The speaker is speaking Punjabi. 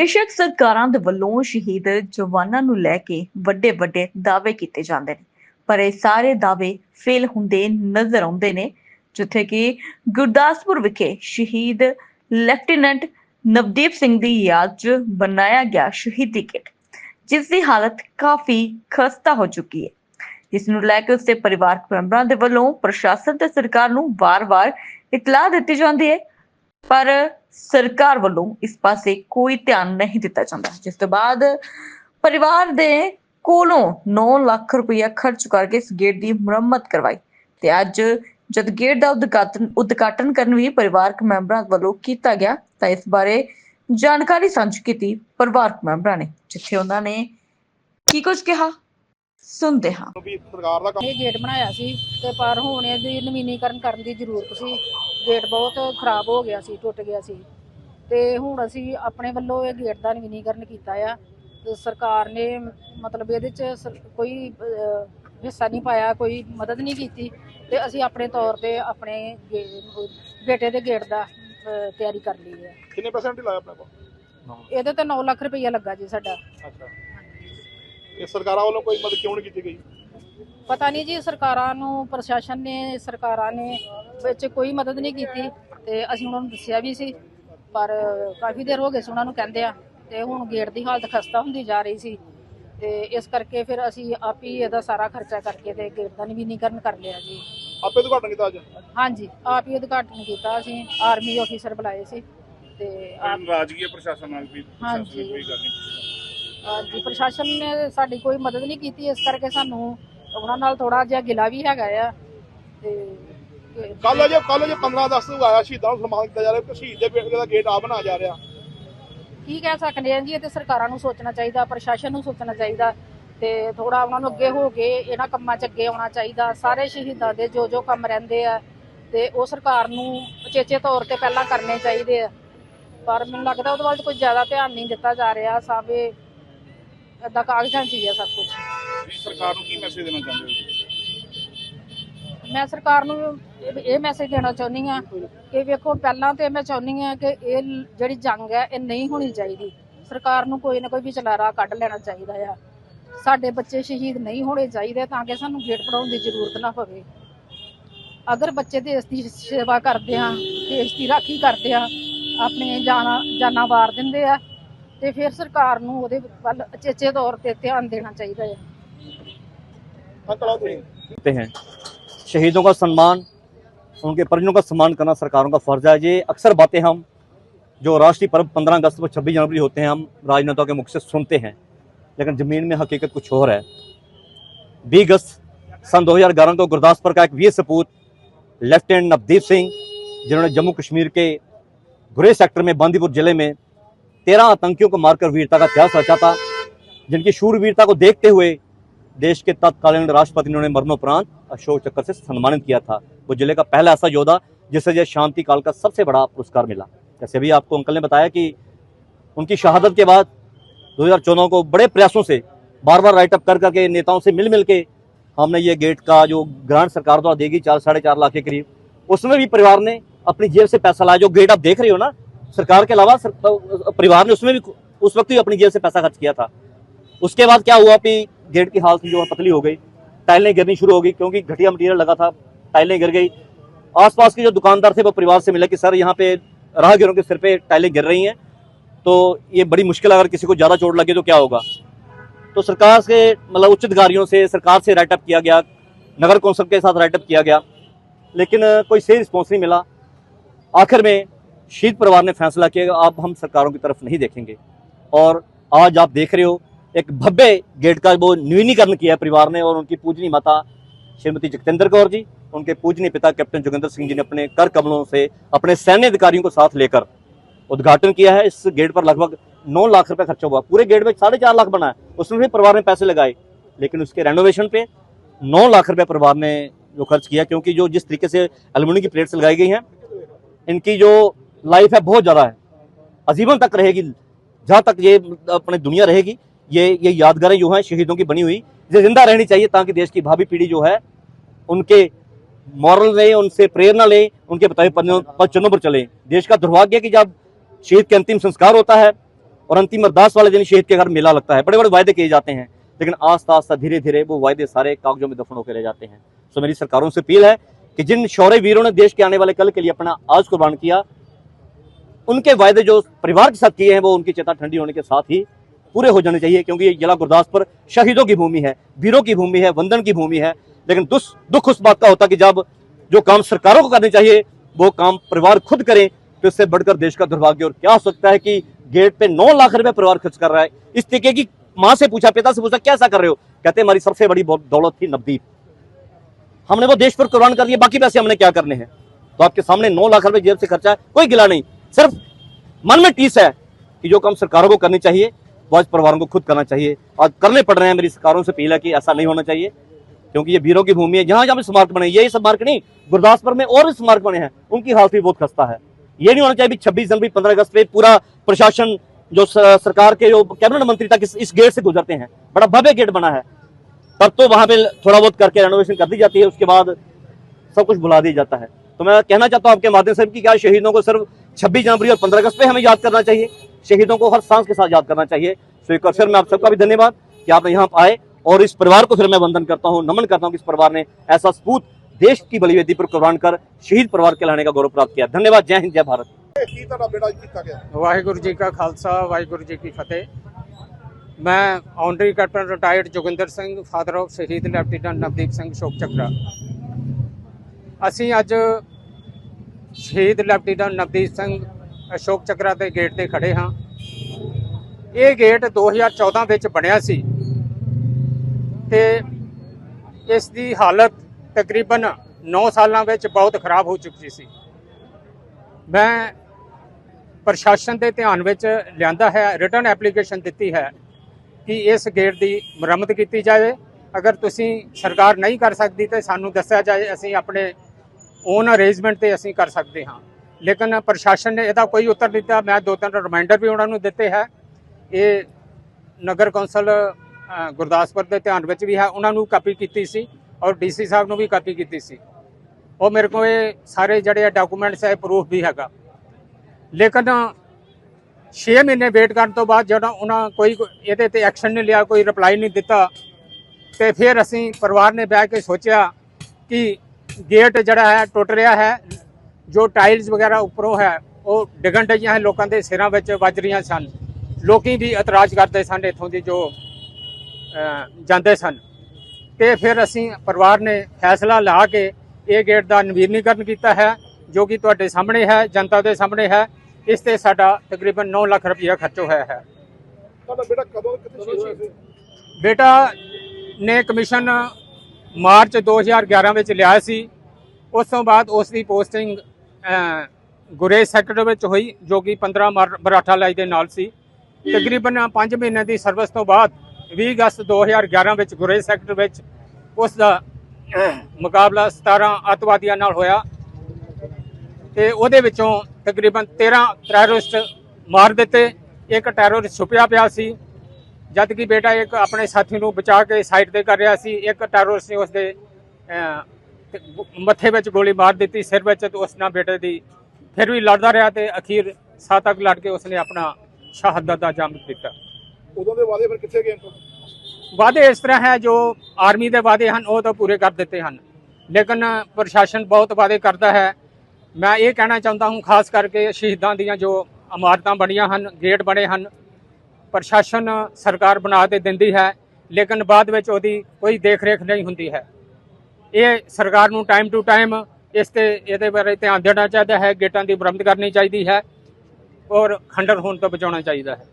ਬੇਸ਼ੱਕ ਸਰਕਾਰਾਂ ਦੇ ਵੱਲੋਂ ਸ਼ਹੀਦ ਜਵਾਨਾਂ ਨੂੰ ਲੈ ਕੇ ਵੱਡੇ ਵੱਡੇ ਦਾਅਵੇ ਕੀਤੇ ਜਾਂਦੇ ਨੇ, ਪਰ ਇਹ ਸਾਰੇ ਦਾਅਵੇ ਫੇਲ ਹੁੰਦੇ ਨਜ਼ਰ ਆਉਂਦੇ ਨੇ, ਜਿੱਥੇ ਕਿ ਗੁਰਦਾਸਪੁਰ ਵਿਖੇ ਸ਼ਹੀਦ ਲੈਫਟੀਨੈਂਟ ਨਵਦੀਪ ਸਿੰਘ ਦੀ ਯਾਦ 'ਚ ਬਣਾਇਆ ਗਿਆ ਸ਼ਹੀਦੀ ਕਿਟ, ਜਿਸ ਦੀ ਹਾਲਤ ਕਾਫੀ ਖਸਤਾ ਹੋ ਚੁੱਕੀ ਹੈ। ਜਿਸ ਨੂੰ ਲੈ ਕੇ ਉਸਦੇ ਪਰਿਵਾਰਕ ਮੈਂਬਰਾਂ ਦੇ ਵੱਲੋਂ ਪ੍ਰਸ਼ਾਸਨ ਤੇ ਸਰਕਾਰ ਨੂੰ ਵਾਰ-ਵਾਰ ਇਤਲਾਹ ਦਿੱਤੀ ਜਾਂਦੀ ਹੈ, ਪਰ ਸਰਕਾਰ ਵੱਲੋਂ ਇਸ ਪਾਸੇ ਕੋਈ ਧਿਆਨ ਨਹੀਂ ਦਿੱਤਾ ਜਾਂਦਾ। ਜਿਸ ਤੋਂ ਬਾਅਦ ਪਰਿਵਾਰ ਦੇ ਕੋਲੋਂ 9 ਲੱਖ ਰੁਪਇਆ ਖਰਚ ਕਰਕੇ ਇਸ ਗੇਟ ਦੀ ਮੁਰੰਮਤ ਕਰਵਾਈ ਤੇ ਅੱਜ ਜਦ ਗੇਟ ਦਾ ਉਦਘਾਟਨ ਉਦਘਾਟਨ ਕਰਨ ਵੀ ਪਰਿਵਾਰਕ ਮੈਂਬਰਾਂ ਵੱਲੋਂ ਕੀਤਾ ਗਿਆ ਤਾਂ ਇਸ ਬਾਰੇ ਜਾਣਕਾਰੀ ਸਾਂਝੀ ਕੀਤੀ ਪਰਿਵਾਰਕ ਮੈਂਬਰਾਂ ਨੇ ਜਿੱਥੇ ਉਹਨਾਂ ਨੇ ਕੀ ਕੁਝ ਕਿਹਾ ਸੁਣਦੇ ਹਾਂ। ਵੀ ਸਰਕਾਰ ਦਾ ਕੰਮ ਇਹ ਗੇਟ ਬਣਾਇਆ ਸੀ ਤੇ ਪਰ ਹੁਣ ਇਹਦੀ ਨਵੀਨੀਕਰਨ ਕਰਨ ਦੀ ਜ਼ਰੂਰਤ ਸੀ। ਗੇਟ ਬਹੁਤ ਖਰਾਬ ਹੋ ਗਿਆ ਸੀ ਟੁੱਟ ਗਿਆ ਸੀ। ਤੇ ਹੁਣ ਅਸੀਂ ਆਪਣੇ ਵੱਲੋਂ ਇਹ ਗੇਟ ਦਾ ਨਵੀਨੀਕਰਨ ਕੀਤਾ ਆ। ਤੇ ਸਰਕਾਰ ਨੇ ਮਤਲਬ ਇਹਦੇ ਚ ਸਰ- ਕੋਈ ਅਹ, ਹਿੱਸਾ ਨਹੀਂ ਪਾਇਆ ਕੋਈ ਮਦਦ ਨਹੀਂ ਕੀਤੀ। ਤੇ ਅਸੀਂ ਆਪਣੇ ਤੌਰ ਤੇ ਆਪਣੇ ਗੇ- ਬੇਟੇ ਦੇ ਗੇਟ ਦਾ ਅਹ, ਤਿਆਰੀ ਕਰ ਲਈ ਹੈ। ਕਿੰਨੇ ਪਰਸੈਂਟ ਲਾਇਆ ਆਪਣੇ ਕੋਲ? ਇਹਦੇ ਤੇ 9 ਲੱਖ ਰੁਪਈਆ ਲੱਗਾ ਜੀ ਸਾਡਾ। ਅੱਛਾ। ਇਹ ਸਰਕਾਰਾਂ ਵੱਲੋਂ ਕੋਈ ਮਦਦ ਕਿਉਂ ਨਹੀਂ ਕੀਤੀ ਗਈ? ਪਤਾ ਨਹੀਂ ਜੀ ਸਰਕਾਰਾਂ ਨੂੰ ਪ੍ਰਸ਼ਾਸਨ ਨੇ ਸਰਕਾਰਾਂ ਨੇ ਵਿੱਚ ਕੋਈ ਮਦਦ ਨਹੀਂ ਕੀਤੀ ਤੇ ਅਸੀਂ ਉਹਨਾਂ ਨੂੰ ਦੱਸਿਆ ਵੀ ਸੀ ਪਰ ਕਾਫੀ ਦੇਰ ਹੋ ਗਈ ਸੀ ਨੂੰ ਕਹਿੰਦੇ ਆ ਤੇ ਹੁਣ ਗੇਟ ਦੀ ਹਾਲਤ ਖਸਤਾ ਹੁੰਦੀ ਜਾ ਰਹੀ ਸੀ ਤੇ ਇਸ ਕਰਕੇ ਫਿਰ ਅਸੀਂ ਆਪ ਹੀ ਇਹਦਾ ਸਾਰਾ ਖਰਚਾ ਕਰਕੇ ਤੇ ਗੇਟ ਦਾ ਨਵੀਨੀਕਰਨ ਕਰ ਲਿਆ ਜੀ। ਆਪੇ ਉਦਘਾਟਨ ਕੀਤਾ ਅੱਜ? ਹਾਂਜੀ ਆਪ ਹੀ ਉਦਘਾਟਨ ਕੀਤਾ ਅਸੀਂ ਆਰਮੀ ਆਫੀਸਰ ਬੁਲਾਏ ਸੀ ਤੇ ਆਪ ਰਾਜਗੀਰ ਪ੍ਰਸ਼ਾਸਨ ਨਾਲ ਵੀ ਪ੍ਰਸ਼ਾਸਨ ਨੇ ਕੋਈ ਗੱਲ ਨਹੀਂ। ਕੀਤੀ ਹਾਂਜੀ ਪ੍ਰਸ਼ਾਸਨ ਨੇ ਸਾਡੀ ਕੋਈ ਮਦਦ ਨਹੀਂ ਕੀਤੀ ਇਸ ਕਰਕੇ ਸਾਨੂੰ ਉਹਨਾਂ ਨਾਲ ਥੋੜਾ ਜਿਹਾ ਗਿਲਾ ਵੀ ਹੈਗਾ ਆ ਤੇ ਕੱਲ ਜੇ ਕੱਲ ਜੇ 15 10 ਨੂੰ ਆਇਆ ਸ਼ਹੀਦਾਂ ਨੂੰ ਸਨਮਾਨ ਕੀਤਾ ਜਾ ਰਿਹਾ ਤੇ ਸ਼ਹੀਦ ਦੇ ਬੇਟੇ ਦਾ ਗੇਟ ਆ ਬਣਾ ਜਾ ਰਿਹਾ। ਕੀ ਕਹਿ ਸਕਦੇ ਹਾਂ ਜੀ ਇਹ ਤੇ ਸਰਕਾਰਾਂ ਨੂੰ ਸੋਚਣਾ ਚਾਹੀਦਾ ਪ੍ਰਸ਼ਾਸਨ ਨੂੰ ਸੋਚਣਾ ਚਾਹੀਦਾ ਤੇ ਥੋੜਾ ਉਹਨਾਂ ਨੂੰ ਅੱਗੇ ਹੋ ਕੇ ਇਹਨਾਂ ਕੰਮਾਂ 'ਚ ਅੱਗੇ ਆਉਣਾ ਚਾਹੀਦਾ। ਸਾਰੇ ਸ਼ਹੀਦਾਂ ਦੇ ਜੋ ਜੋ ਕੰਮ ਰਹਿੰਦੇ ਆ ਤੇ ਉਹ ਸਰਕਾਰ ਨੂੰ ਉਚੇਚੇ ਤੌਰ ਤੇ ਪਹਿਲਾਂ ਕਰਨੇ ਚਾਹੀਦੇ ਆ। ਪਰ ਮੈਨੂੰ ਲੱਗਦਾ ਉਹਦੇ ਵੱਲ ਕੋਈ ਜ਼ਿਆਦਾ ਧਿਆਨ ਨਹੀਂ ਦਿੱਤਾ ਜਾ ਰਿਹਾ ਸਭ ਏਦਾਂ ਕਾਗਜ਼ਾਂ 'ਚ ਹੀ ਆ ਸਭ ਕੁਝ ਸਰਕਾਰ ਨੂੰ ਕੀ ਮੈਸੇਜ ਦੇਣਾ ਚਾਹੁੰਦੇ ਹੋ? ਮੈਂ ਸਰਕਾਰ ਨੂੰ ਇਹ- ਮੈਸੇਜ ਦੇਣਾ ਚਾਹੁੰਦੀ ਆ ਕਿ ਵੇਖੋ ਪਹਿਲਾਂ ਤੇ ਮੈਂ ਚਾਹੁੰਦੀ ਆ ਕਿ ਇਹ ਜਿਹੜੀ ਜੰਗ ਹੈ ਇਹ ਨਹੀਂ ਹੋਣੀ ਚਾਹੀਦੀ। ਸਰਕਾਰ ਨੂੰ ਕੋਈ ਨਾ ਕੋਈ ਵਿਚਲਾਰਾ ਕੱਢ ਲੈਣਾ ਚਾਹੀਦਾ ਆ। ਸਾਡੇ ਬੱਚੇ ਸ਼ਹੀਦ ਨਹੀਂ ਹੋਣੇ ਚਾਹੀਦੇ ਤਾਂ ਕਿ ਸਾਨੂੰ ਗੇਟ ਪੜਾਉਣ ਦੀ ਜ਼ਰੂਰਤ ਨਾ ਪਵੇ। ਅਗਰ ਬੱਚੇ ਦੇਸ਼ ਦੀ ਸੇਵਾ ਕਰਦੇ ਆ ਦੇਸ਼ ਦੀ ਰਾਖੀ ਕਰਦੇ ਆ ਆਪਣੇ ਜਾਨਾਂ ਜਾਨਾਂ ਵਾਰ ਦਿੰਦੇ ਆ ਤੇ ਫਿਰ ਸਰਕਾਰ ਨੂੰ ਉਹਦੇ ਵੱਲ ਅਚੇਚੇ ਤੌਰ ਤੇ ਧਿਆਨ ਦੇਣਾ ਚਾਹੀਦਾ ਹੈ ਹਾਂ ਚਲੋ ਤੁਸੀਂ करते हैं शहीदों का सम्मान उनके परिजनों का सम्मान करना सरकारों का फर्ज है ये अक्सर बातें हम जो राष्ट्रीय पर्व 15 अगस्त व 26 जनवरी होते हैं हम राजनेताओं के मुख से सुनते हैं लेकिन ज़मीन में हकीकत कुछ और है बीस अगस्त सन 2011 को गुरदासपुर का एक वीर सपूत लेफ्टिनेंट नवदीप सिंह जिन्होंने जम्मू कश्मीर के गुरेज सेक्टर में बांदीपुर जिले में तेरह आतंकियों को मारकर वीरता का इतिहास रचा था, जिनकी शूरवीरता को देखते हुए देश के तत्कालीन राष्ट्रपति ने उन्हें मरणोपरांत अशोक चक्र से सम्मानित किया था। वो ज़िले का पहला ऐसा योद्धा, जिसे यह शांति काल का सबसे बड़ा पुरस्कार मिला। जैसे भी आपको अंकल ने बताया कि उनकी शहादत के बाद 2014 को बड़े प्रयासों से बार बार राइटअप कर करके नेताओं से मिल मिल के हमने ये गेट का जो ग्रांट सरकार द्वारा देगी, चार, साढ़े चार लाख के करीब, उसमें भी परिवार ने अपनी जेब से पैसा लाया। जो गेट आप देख रहे हो ना सरकार के अलावा सर, परिवार ने उसमें भी उस वक्त भी अपनी जेब से पैसा खर्च किया था। उसके बाद क्या हुआ कि गेट की हालत जो पतली हो गई टाइलें गिरनी शुरू हो गई क्योंकि घटिया मटीरियल लगा था टाइलें गिर गई। आसपास के जो दुकानदार थे वो परिवार से मिले कि सर यहाँ पे राहगीरों के सिर पे टाइलें गिर रही हैं। तो ये बड़ी मुश्किल अगर किसी को ज़्यादा चोट लगे तो क्या होगा? तो सरकार से मतलब उच्च अधिकारियों से सरकार से राइटअप किया गया नगर कौंसिल के साथ राइटअप किया गया लेकिन कोई सही रिस्पॉन्स नहीं मिला। आखिर में शहीद परिवार ने फैसला किया अब हम सरकारों की तरफ़ नहीं देखेंगे। और आज आप देख रहे हो, एक भव्य गेट का वो नवीनीकरण किया है परिवार ने और उनकी पूजनी माता श्रीमती जगतेंद्र कौर जी, उनके पूजनीय पिता कैप्टन जोगिंदर सिंह जी ने अपने कर कमलों से अपने सैन्य अधिकारियों को साथ लेकर उद्घाटन किया है। इस गेट पर लगभग नौ लाख रुपए खर्चा हुआ। पूरे गेट में साढ़े चार लाख बना है। उसमें भी परिवार ने पैसे लगाए, लेकिन उसके रेनोवेशन पे नौ लाख रुपए परिवार ने जो खर्च किया, क्योंकि जो जिस तरीके से एल्यूमिनियम की प्लेट्स लगाई गई हैं, इनकी जो लाइफ है, बहुत ज़्यादा है। अजीबन तक रहेगी, जहाँ तक ये, अपनी दुनिया रहेगी, ये ये यादगारें जो हैं, शहीदों की बनी हुई। ये ज़िंदा रहनी चाहिए, ताकि देश की भावी पीढ़ी जो है, उनके मॉरल लें, उनसे प्रेरणा लें, उनके बताए पन्नों- पर चलें। देश का दुर्भाग्य है कि जब शहीद के अंतिम संस्कार होता है, और अंतिम अरदास वाले दिन शहीद के घर मेला लगता है बड़े बड़े वायदे किए जाते हैं, लेकिन आस्ता आस्ता धीरे धीरे वो वायदे सारे कागजों में दफन होकर रह जाते हैं। सो मेरी सरकारों से अपील है कि जिन शौर्य वीरों ने देश के आने वाले कल के लिए अपना आज कुर्बान किया उनके वायदे जो परिवार के साथ किए हैं, वो उनकी चेता ठंडी होने के साथ ही पूरे हो जाने चाहिए, क्योंकि ये जिला गुरदासपुर शहीदों की भूमि है, वीरों की भूमि है, वंदन की भूमि है। लेकिन दुस, दुख उस बात का होता कि जब जो काम सरकारों को करने चाहिए, वो काम परिवार खुद करें तो इससे बढ़कर देश का दुर्भाग्य। और क्या हो सकता है कि गेट पे नौ लाख रुपए परिवार खर्च कर रहा है। इस तरीके की माँ से पूछा, पिता से पूछा कैसा कर रहे हो? कहते हमारी सबसे बड़ी दौलत थी नवदीप हमने वो देश पर कुर्बान कर दिया, बाकी पैसे हमने क्या करने हैं? तो आपके सामने नौ लाख रुपए जेब से खर्चा है, कोई गिला नहीं। सिर्फ़ मन में टीस है कि जो काम सरकारों को करनी चाहिए वो आज परिवारों को खुद करना चाहिए। और करने पड़ रहे हैं मेरी सरकारों से है कि ऐसा नहीं होना चाहिए क्योंकि ये वीरों की भूमि है। जहाँ जहाँ स्मारक बने यही स्मारक नहीं गुरदासपुर में और भी स्मारक बने हैं उनकी हालत भी बहुत खस्ता है। ये नहीं होना चाहिए छब्बीस जनवरी पंद्रह अगस्त पे पूरा प्रशासन जो सरकार के जो कैबिनेट मंत्री तक इस, इस गेट से गुजरते हैं। बड़ा भव्य गेट बना है। तब तो वहाँ पे थोड़ा बहुत करके रेनोवेशन कर दी जाती है उसके बाद सब कुछ बुला दिया जाता है। तो मैं कहना चाहता हूँ आपके माध्यम से कि क्या शहीदों को सिर्फ़ छब्बीस जनवरी और पंद्रह अगस्त पे हमें याद करना चाहिए? शहीदों को हर सांस के साथ याद करना चाहिए। सो एक अवसर में आप सबका भी धन्यवाद कि आपने यहाँ आए और इस परिवार को फिर मैं वंदन करता हूँ, नमन करता हूँ कि इस परिवार ने ऐसा सपूत देश की बलिवेदी पर कुर्बान कर शहीद परिवार के लाने का गौरव प्राप्त किया। धन्यवाद। जय हिंद, जय भारत। वाहिगुरु जी का खालसा, वाहिगुरु जी की फतेह। मैं honorary captain retired Jogindar Singh, father of शहीद लेफ्टिनेंट नवदीप सिंह शोक चक्रा ਅਸੀਂ ਅੱਜ ਸ਼ਹੀਦ ਲੈਫਟੀਨੈਂਟ ਨਵਦੀਪ ਸਿੰਘ ਅਸ਼ੋਕ ਚੱਕਰਾ ਦੇ ਗੇਟ ਤੇ ਖੜੇ ਹਾਂ। ਇਹ ਗੇਟ 2014 ਵਿੱਚ ਬਣਿਆ ਸੀ ਤੇ ਇਸ ਦੀ ਹਾਲਤ ਤਕਰੀਬਨ 9 ਸਾਲਾਂ ਵਿੱਚ ਬਹੁਤ ਖਰਾਬ ਹੋ ਚੁੱਕੀ ਸੀ। ਮੈਂ ਪ੍ਰਸ਼ਾਸਨ ਦੇ ਧਿਆਨ ਵਿੱਚ ਲਿਆਂਦਾ ਹੈ ਰਿਟਰਨ ਐਪਲੀਕੇਸ਼ਨ ਦਿੱਤੀ ਹੈ ਕਿ ਇਸ ਗੇਟ ਦੀ ਮੁਰੰਮਤ ਕੀਤੀ ਜਾਵੇ। ਅਗਰ ਤੁਸੀਂ ਸਰਕਾਰ ਨਹੀਂ ਕਰ ਸਕਦੀ ਤੇ ਸਾਨੂੰ ਦੱਸਿਆ ਜਾਏ, ਅਸੀਂ ਆਪਣੇ ਓਨ ਅਰੇਂਜਮੈਂਟ ਤੇ ਅਸੀਂ ਕਰ ਸਕਦੇ ਹਾਂ। ਲੇਕਿਨ ਪ੍ਰਸ਼ਾਸਨ ਨੇ ਇਹਦਾ ਕੋਈ ਉੱਤਰ ਦਿੱਤਾ। ਮੈਂ ਦੋ ਤਿੰਨ ਰਿਮਾਈਂਡਰ ਵੀ ਉਹਨਾਂ ਨੂੰ ਦਿੱਤੇ ਹੈ। ਇਹ ਨਗਰ ਕੌਂਸਲ ਗੁਰਦਾਸਪੁਰ ਦੇ ਧਿਆਨ ਵਿੱਚ ਵੀ ਹੈ। ਉਹਨਾਂ ਨੂੰ ਕਾਪੀ ਕੀਤੀ ਸੀ ਔਰ ਡੀਸੀ ਸਾਹਿਬ ਨੂੰ ਵੀ ਕਾਪੀ ਕੀਤੀ ਸੀ। ਉਹ ਮੇਰੇ ਕੋਲ ਇਹ ਸਾਰੇ ਜਿਹੜੇ ਡਾਕੂਮੈਂਟਸ ਹੈ ਪ੍ਰੂਫ ਵੀ ਹੈਗਾ। ਲੇਕਿਨ 6 ਮਹੀਨੇ ਵੇਟ ਕਰਨ ਤੋਂ ਬਾਅਦ ਜਦੋਂ ਉਹਨਾਂ ਕੋਈ ਇਹਦੇ ਤੇ ਐਕਸ਼ਨ ਨਹੀਂ ਲਿਆ, ਕੋਈ ਰਿਪਲਾਈ ਨਹੀਂ ਦਿੱਤਾ, ਤੇ ਫਿਰ ਅਸੀਂ ਪਰਿਵਾਰ ਨੇ ਬਹਿ ਕੇ ਸੋਚਿਆ ਕਿ ਗੇਟ ਜਿਹੜਾ ਹੈ ਟੁੱਟ ਰਿਹਾ ਹੈ। ਜੋ ਟਾਈਲਸ ਵਗੈਰਾ ਉੱਪਰੋਂ ਹੈ ਉਹ ਡਿੱਗਣ ਡਈਆਂ ਹੈ ਲੋਕਾਂ ਦੇ ਸਿਰਾਂ ਵਿੱਚ ਵੱਜ ਰਹੀਆਂ ਸਨ। ਲੋਕੀ ਵੀ ਇਤਰਾਜ਼ ਕਰਦੇ ਸਨ ਇੱਥੋਂ ਦੀ ਜੋ ਜਾਂਦੇ ਸਨ। ਤੇ ਫਿਰ ਅਸੀਂ ਪਰਿਵਾਰ ਨੇ ਫੈਸਲਾ ਲਾ ਕੇ ਇਹ ਗੇਟ ਦਾ ਨਵੀਨੀਕਰਨ ਕੀਤਾ ਹੈ ਜੋ ਕਿ ਤੁਹਾਡੇ ਸਾਹਮਣੇ ਹੈ ਜਨਤਾ ਦੇ ਸਾਹਮਣੇ ਹੈ। ਇਸ ਤੇ ਸਾਡਾ ਤਕਰੀਬਨ 9 ਲੱਖ ਰੁਪਇਆ ਖਰਚ ਹੋਇਆ ਹੈ। ਤੁਹਾਡਾ ਬੇਟਾ ਕਦੋਂ ਕਿੱਥੇ ਸ਼ਹੀਦ ਹੋਇਆ ਸੀ? ਬੇਟਾ ਨੇ ਕਮਿਸ਼ਨ ਮਾਰਚ 2011 ਵਿੱਚ ਲਿਆ ਸੀ। ਉਸ ਤੋਂ ਬਾਅਦ ਉਸ ਦੀ ਪੋਸਟਿੰਗ ਗੁਰੇਜ਼ ਸੈਕਟਰ ਵਿੱਚ ਹੋਈ, ਜੋ ਕਿ 15 ਮਰ- ਮਰਾਠਾ ਲਾਈ ਦੇ ਨਾਲ ਸੀ। ਤਕਰੀਬਨ 5 ਮਹੀਨੇ ਦੀ ਸਰਵਿਸ ਤੋਂ ਬਾਅਦ 20 ਅਗਸਤ 2011 ਵਿੱਚ ਗੁਰੇਜ਼ ਸੈਕਟਰ ਵਿੱਚ ਉਸ ਦਾ ਮੁਕਾਬਲਾ 17 ਅੱਤਵਾਦੀਆਂ ਨਾਲ ਹੋਇਆ। ਤੇ ਉਹਦੇ ਵਿੱਚੋਂ ਤਕਰੀਬਨ 13 ਟੈਰਰਿਸਟ ਮਾਰ ਦਿੱਤੇ। ਇੱਕ ਟੈਰਰਿਸਟ ਛੁਪਿਆ ਪਿਆ ਸੀ। ਜਦ ਕਿ ਬੇਟਾ ਇੱਕ ਆਪਣੇ ਸਾਥੀ ਨੂੰ ਬਚਾ ਕੇ ਸਾਈਡ ਤੇ ਕਰ ਰਿਹਾ ਸੀ ਇੱਕ ਟੈਰਰਿਸਟ ਨੇ ਉਸਦੇ ਮੱਥੇ ਵਿੱਚ ਗੋਲੀ ਮਾਰ ਦਿੱਤੀ ਸਿਰ ਵਿੱਚ ਤੇ ਉਸ ਨਾਲ ਬੇਟੇ ਦੀ ਫਿਰ ਵੀ ਲੜਦਾ ਰਿਹਾ ਤੇ ਅਖੀਰ ਸਾਹ ਤੱਕ ਲੜ ਕੇ ਉਸਨੇ ਆਪਣਾ ਸ਼ਹਾਦਤ ਦਾ ਜੰਮ ਦਿੱਤਾ ਉਦੋਂ ਦੇ ਵਾਅਦੇ ਫਿਰ ਕਿੱਥੇ ਗਏ? ਵਾਅਦੇ ਇਸ ਤਰ੍ਹਾਂ ਹੈ ਜੋ ਆਰਮੀ ਦੇ ਵਾਅਦੇ ਹਨ ਉਹ ਤਾਂ ਪੂਰੇ ਕਰ ਦਿੱਤੇ ਹਨ। ਲੇਕਿਨ ਪ੍ਰਸ਼ਾਸਨ ਬਹੁਤ ਵਾਅਦੇ ਕਰਦਾ ਹੈ। ਮੈਂ ਇਹ ਕਹਿਣਾ ਚਾਹੁੰਦਾ ਹਾਂ ਖਾਸ ਕਰਕੇ ਸ਼ਹੀਦਾਂ ਦੀਆਂ ਜੋ ਇਮਾਰਤਾਂ ਬਣੀਆਂ ਹਨ ਗੇਟ ਬਣੇ ਹਨ ਪ੍ਰਸ਼ਾਸਨ ਸਰਕਾਰ ਬਣਾ ਤੇ ਦਿੰਦੀ ਹੈ, ਲੇਕਿਨ ਬਾਅਦ ਵਿੱਚ ਉਹਦੀ ਕੋਈ ਦੇਖ ਰੇਖ ਨਹੀਂ ਹੁੰਦੀ ਹੈ। ਇਹ ਸਰਕਾਰ ਨੂੰ ਟਾਈਮ ਟੂ ਟਾਈਮ ਇਸ ਤੇ ਇਹਦੇ ਬਾਰੇ ਧਿਆਨ ਦੇਣਾ ਚਾਹੀਦਾ ਹੈ, ਗੇਟਾਂ ਦੀ ਬਰਾਮਦ ਕਰਨੀ ਚਾਹੀਦੀ ਹੈ ਔਰ ਖੰਡਰ ਹੋਣ ਤੋਂ ਬਚਾਉਣਾ ਚਾਹੀਦਾ ਹੈ।